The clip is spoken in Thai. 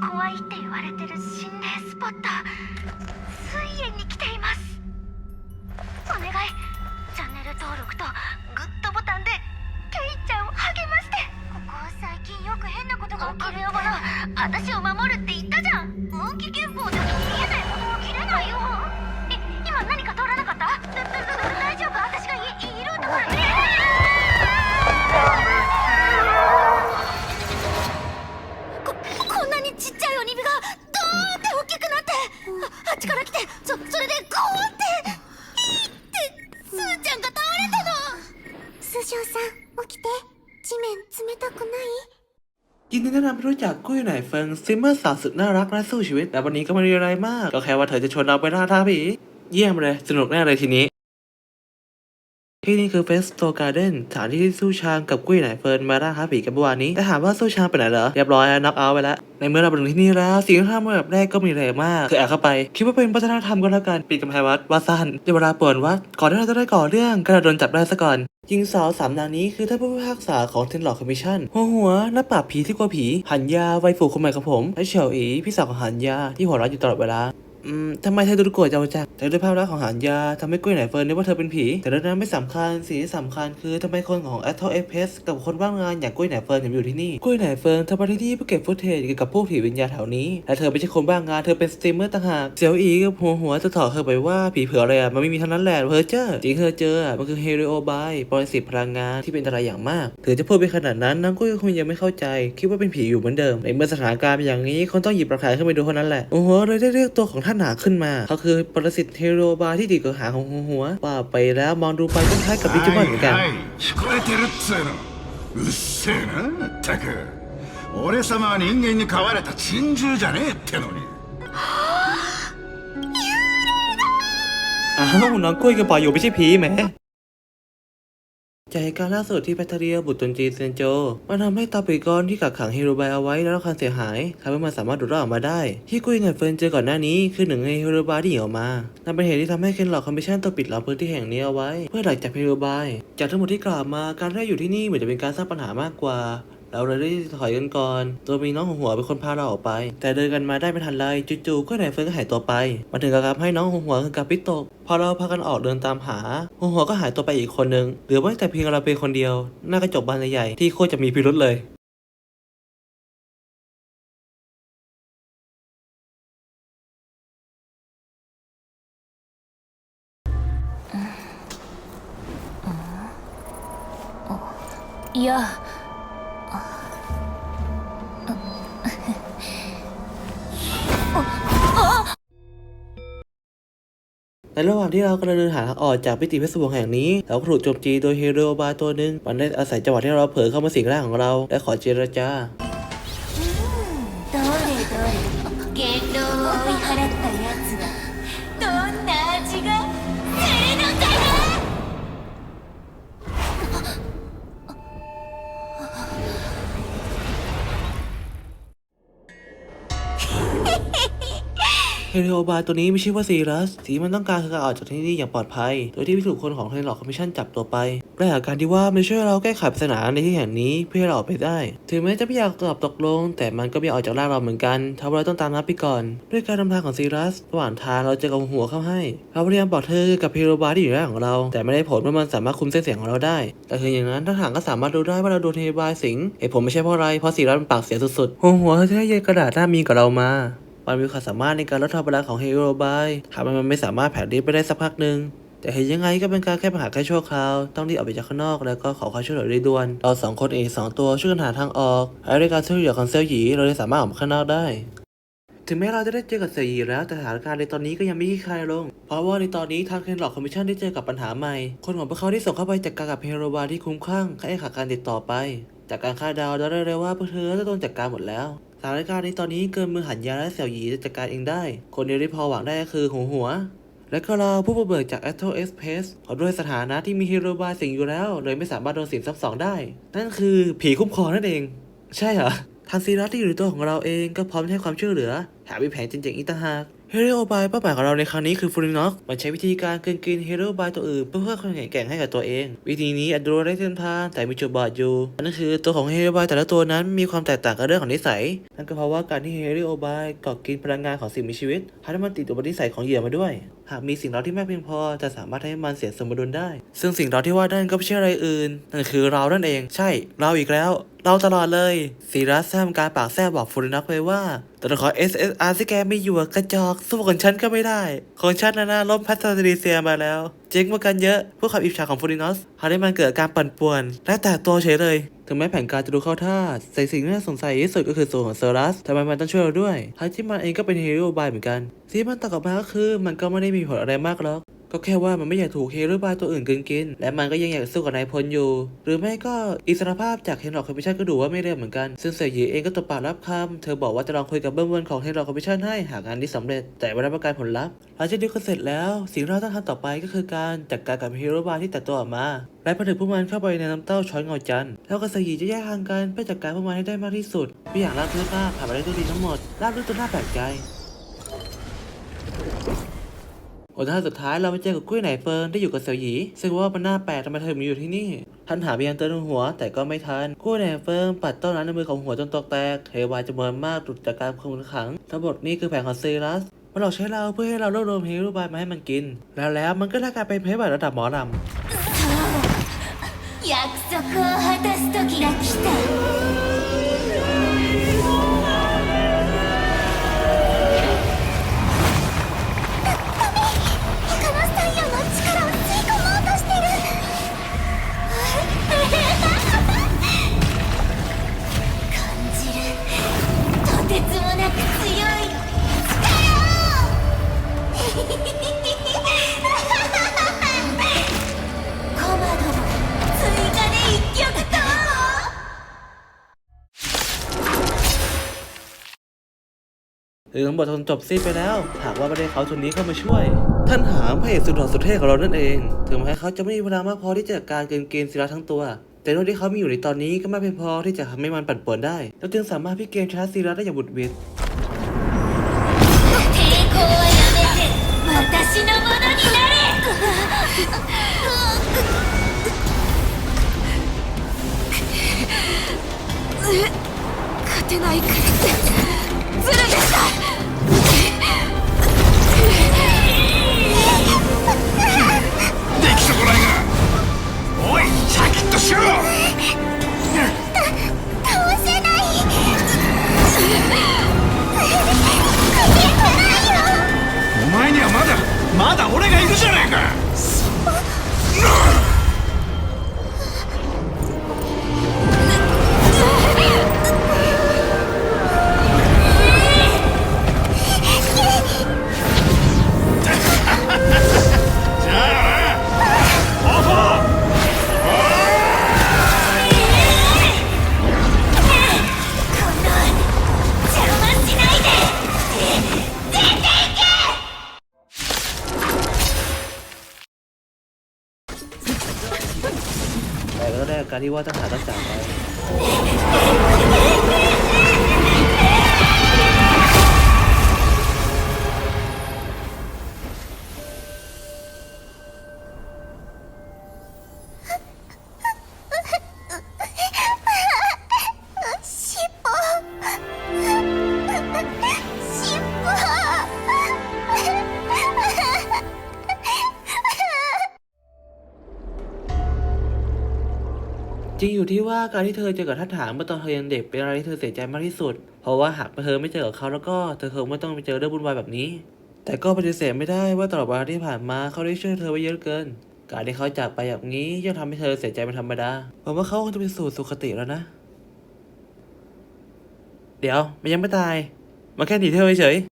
怖いって言われてる心霊スポット水炎に来ています。お願い。チャンネル登録とグッドボタンでケイちゃんを励まして。ここ最近よく変なことが起きるよもの私を守るって言ったじゃん。運気憲法じゃ見えないものは切れないよ。え今何か通らなかった？ นี้แนะนำให้รู้จักกุ้ยไหนเฟิงซิมเมอร์สาวสุดน่ารักและสู้ชีวิต แต่วันนี้ก็ไม่มีอะไรมาก ก็แค่ว่าเธอจะชวนเราไปล่าท้าผี เยี่ยมเลย สนุกแน่เลยทีนี้ ที่นี่คือเฟสโตการ์เด้นสถานที่ที่สู้ชางกับกุ้ยไหนเฟิร์นมาล่าท้าผีกันเมื่อวานนี้แต่ถามว่าสู้ชางไปไหนเหรอเรียบร้อยน็อกเอาท์ไปแล้วในเมื่อเราไปถึงที่นี่แล้วสิ่งที่ทำแบบแรกก็มีอะไรมาก คือแอบเข้าไป คิดว่าเป็นวัฒนธรรมก็แล้วกันปิดกำแพงวัดวาสั้นในเวลาเปิดวัดก่อนที่เราจะได้ก่อเรื่องก็โดนจับได้ซะก่อนยิงสาวสามนางนี้คือท่านผู้พิพากษาของเทนหลอกคอมมิชชั่นหัวหัวนักปราบผีที่กลัวผีหันยาไวฝูคนใหม่กับผมและเฉียวอีพี่สาวของหันยาที่หัวเราะอยู่ตลอดเวลา อืมทำไมเธอดูโกรธจังจังแต่ด้วยภาพลักษณ์ของหานยาทำให้กุ้ยไหนเฟิร์นนึกว่าเธอเป็นผี แต่เรื่องนั้นไม่สำคัญ สิ่งที่สำคัญคือทำไมคนของ a t o f s กับคนว่างงานอย่างกุ้ยไหนเฟิร์นถึงอยู่ที่นี่ กุ้ยไหนเฟิร์นเธอไปที่นี่เพื่อเก็บฟุตเทจเกี่ยวกับพวกผีวิญญาณแถวนี้ และเธอไม่ใช่คนว่างงาน เธอเป็นสตรีมเมอร์ต่างหากเสี่ยวอีกับหัวหัวจะถอดเธอไปว่าผีเผืออะไรอะมันไม่มีเท่านั้นแหละเพอเจอร์จริงเธอเจอมันคือเฮริโอบายปรสิตพลังงานที่เป็นอันตรายอย่างมากถึงจะพูดไปขนาดนั้นน้องกุ้ยคงยังไม่เข้าใจ คิดว่าเป็นผีอยู่เหมือนเดิมในเมื่อสถานการณ์เป็นอย่างนี้คนต้องหยิบหลักฐานขึ้นไปดูเท่านั้นแหละหัวหัวเลยได้เรียกตัวของท่านหาขึ้นมา เขาคือปรสิตเฮโรบาที่ดีกว่าหางของหัวหัวว่าไปแล้วมองดูไปก็คล้ายกับดิจิมอนเหมือนกัน はい聞こえてるっつうのうっせえなまったく俺様は人間に飼われた珍獣じゃねえってのに อ้าวน้องกล้วยกระป๋องอยู่ไม่ใช่ผีแหม จากเหตุการณ์ล่าสุดที่แบตเตอรี่บุตรตนจีเซนโจ มันทำให้ตาปีกอนที่กักขังเฮโรบายเอาไว้ได้รับความเสียหายทำให้มันสามารถดูดรอดออกมาได้ ที่กุ้ยเงินเฟินเจอก่อนหน้านี้คือหนึ่งในเฮโรบายที่หนีออกมานั่นเป็นเหตุที่ทำให้เคนหลอกคอมมิชชั่นตัวปิดล้อมพื้นที่แห่งนี้เอาไว้ เพื่อหลักจับเฮโรบาย จากทั้งหมดที่กล่าวมาการได้อยู่ที่นี่เหมือนจะเป็นการสร้างปัญหามากกว่า เราเลยได้ถอยกันก่อน ตัวมีน้องหัวเป็นคนพาเราออกไป แต่เดินกันมาได้ไม่ทันไรจู่ๆก็ไหนเฟิร์นก็หายตัวไป มาถึงกับให้น้องหัวคือกับพิตก พอเราพากันออกเดินตามหา หัวหัวก็หายตัวไปอีกคนนึง เหลือไว้แต่เพียงเราเป็นคนเดียว หน้ากระจกบานใหญ่ที่โคตรจะมีพิรุษเลยいや ในระหว่างที่เรากำลังเดินหาทางออกจากพิธีเพชรสวงแห่งนี้เราก็ถูกโจมตีโดยเฮโรบาตัวหนึ่งมันได้อาศัยจังหวะที่เราเผลอเข้ามาสิงร่างของเรา และขอเจรจา เฮโรบาตัวนี้ไม่ชื่อว่าซีรัสสีมันต้องการคือการออกจากที่นี่อย่างปลอดภัย โดยที่ไม่ถูกคนของเทนหลอกคอมมิชชั่นจับตัวไปและหากการที่ว่ามันช่วยเราแก้ไขปริศนาในที่แห่งนี้เพื่อให้เราออกไปได้ ถึงแม้จะไม่อยากตอบตกลง แต่มันก็ไม่ออกจากร่างเราเหมือนกันทำเราต้องตามนับไปก่อน ด้วยการนำทางของซีรัสระหว่างทางเราจอกับหัวเข้าให้เราพยายามบอกเธอกับเฮโรบาที่อยู่ในร่างของเรา แต่ไม่ได้ผลเพราะมันสามารถคุมเส้นเสียงของเราได้ แต่ถึงอย่างนั้นทหารก็สามารถรู้ได้ว่าเราโดนเฮโรบาสิงเหตุผลไม่ใช่เพราะอะไรเพราะซีรัสมันปากเสียสุดๆหัวหัวเธอจะได้เยนกระดาษหน้ามีกับเรามา มันมีความสามารถในการลดทอนพลังของเฮโรบายทำให้มันไม่สามารถแผ่นดินไปได้สักพักหนึ่งแต่เห็นยังไงก็เป็นการแก้ปัญหาแค่ชั่วคราว ต้องรีบออกไปจากข้างนอกแล้วก็ขอความช่วยเหลือโดยด่วน เราสองคนเองสองตัวช่วยกันหาทางออกและด้วยการช่วยเหลือของเซลหยีเราเลยสามารถออกมาข้างนอกได้ ถึงแม้เราจะได้เจอกับเซลหยีแล้วแต่สถานการณ์ในตอนนี้ก็ยังไม่คลี่คลายลง เพราะว่าในตอนนี้ทางเคนหลอกคอมมิชชั่นได้เจอกับปัญหาใหม่ คนของพวกเขาที่ส่งเข้าไปจัดการกับเฮโรบาที่คุ้มคลั่งให้ขาดการติดต่อไป จากการคาดเดาเราได้เลยว่าพวกเธอจะโดนจัดการหมดแล้ว สถานการณ์ในตอนนี้เกินมือหันยาและเสี่ยวหยีจะจัดการเองได้ คนเดียวที่พอหวังได้ก็คือหัวหัว และก็เราผู้ประเบิกจาก a t o e x p r e s s เพราะด้วยสถานะที่มีฮีโร่บายสิงอยู่แล้ว เลยไม่สามารถโดนสิงซ้ำสองได้ นั่นคือผีคุ้มครองนั่นเอง ใช่เหรอทางซีรัสที่อยู่ในตัวของเราเองก็พร้อมให้ความช่วยเหลือ หาวิแผนเจ๋งๆอีกต่างหาก เฮโร่บายเป้าหมายของเราในครั้งนี้คือฟูริน็อกมันใช้วิธีการกินกินเฮโร่บายตัวอื่นเพื่อเพิ่มความแข็งแกร่งให้กับตัวเอง วิธีนี้อาจดูได้เส้นทางแต่มีจุดบอดอยู่นั่นคือตัวของเฮโร่บายแต่ละตัวนั้นมีความแตกต่างกันเรื่องของนิสัย นั่นก็เพราะว่าการที่เฮโร่บายกาะกินพลังงานของสิ่งมีชีวิตทำให้มันติดอุปนิสัยของเหยื่อมาด้วย หากมีสิ่งเร้าที่มากเพียงพอจะสามารถให้มันเสียสมดุลได้ ซึ่งสิ่งเร้าที่ว่านั่นก็ไม่ใช่อะไรอื่นนั่นคือเรานั่นเอง ใช่ เราอีกแล้ว เราตลอดเลยซีรัสแซมการปากแซบบอกฟูริน็อกไปว่าแต่ขอ SSR ที่แกไม่อยู่กระจอกสู้ของฉันก็ไม่ได้ ของฉันนะนะล้มพัสตรีเซียมาแล้ว เจ๊งมากันเยอะพวกขับอิจฉาของฟูรินอสทำให้มันเกิดการปั่นป่วน และแต่ตัวเฉยเลย ถึงแม้แผนการจะดูเข้าท่าแต่สิ่งที่น่าสงสัยที่สุดก็คือส่วนของเซอรัสทำไมมันต้องช่วยเราด้วยทั้งที่มันเองก็เป็นฮีโร่บายเหมือนกันที่มันตอบกลับมาก็คือมันก็ไม่ได้มีผลอะไรมากหรอกก็แค่ว่ามันไม่อยากถูกเฮโร่บายตัวอื่นกินกิน และมันก็ยังอยากสู้กับนายพลอยู่ หรือไม่ก็อิสรภาพจากเฮนร็อกคอมมิชชั่นก็ดูว่าไม่เร็วเหมือนกัน ซึ่งเสี่ยหยีเองก็ตบปากรับคำ เธอบอกว่าจะลองคุยกับเบิ้มเวิร์นของเฮนร็อกคอมมิชชั่นให้หากงานนี้สำเร็จ แต่ไม่รับประกันผลลัพธ์หลังจากดีลกันเสร็จแล้ว สิ่งที่เราต้องทำต่อไปก็คือการจัดการกับเฮโร่บายที่แตกตัวออกมาและผนึกพวกมันเข้าไปในน้ำเต้าช้อยเงาจันทร์แล้วก็สยีจะแยกทางกันเพื่อจัดการพวกมันให้ได้มากที่สุดไม่อย่างราบรื่นมากผ่านไปได้ด้วยดีทั้งหมดราบรื่นจนน่าแปลกใจผลท้าสุดท้ายเราไปเจอกับกุ้ยไหนเฟิร์นที่อยู่กับเสี่ยวหยีซึ่งว่ามันน่าแปลกทำไมเธอถึงมาอยู่ที่นี่ท่านหาพยายามเตือนหัวแต่ก็ไม่ทันกุ้ยไหนเฟิร์นปัดต้นน้ำในมือของหัวจนตกแตกเทวาจำนวนมากหลุดจากการคุมขัง ทั้งหมดนี้คือแผนของซีรัสมันหลอกใช้เราเพื่อให้เรารวบรวมเฮโร่บายมาให้มันกิน แล้วแล้วมันก็ได้กลายเป็นเพชรบาระดับหมอลำ 約束を果たす時が来た。 รือทั้งหมดจนจบซีนไปแล้ว หากว่าไม่ได้เขาทุนนี้เข้ามาช่วย ท่านหามพระเอกสุดหล่อสุดเท่ของเรานั่นเอง ถึงแม้เขาจะไม่มีเวลามากพอที่จะจัดการเกณฑ์เกณฑ์ศิลาทั้งตัว แต่ด้วยที่เขามีอยู่ในตอนนี้ก็ไม่เพียงพอที่จะทำให้มันปั่นป่วนได้ เราจึงสามารถพลิกเกมชนะศิลาได้อย่างบุดหวิด 抵抗はやめて私のものになれ การที่ว่าต้องหาต้องจากไป จริงอยู่ที่ว่าการที่เธอเจอกับท่านถามเมื่อตอนเธอยังเด็กเป็นอะไรที่เธอเสียใจมากที่สุด เพราะว่าหากเธอไม่เจอกับเขาแล้วก็เธอคงไม่ต้องไปเจอเรื่องวุ่นวายแบบนี้ แต่ก็ปฏิเสธไม่ได้ว่าตลอดเวลาที่ผ่านมาเขาได้ช่วยเธอไว้เยอะเกิน การที่เขาจากไปแบบนี้ย่อมทำให้เธอเสียใจเป็นธรรมดาหวังว่าเขาคงจะไปสู่สุคติแล้วนะ เดี๋ยวมันยังไม่ตายมันแค่หนีเที่ยวเฉย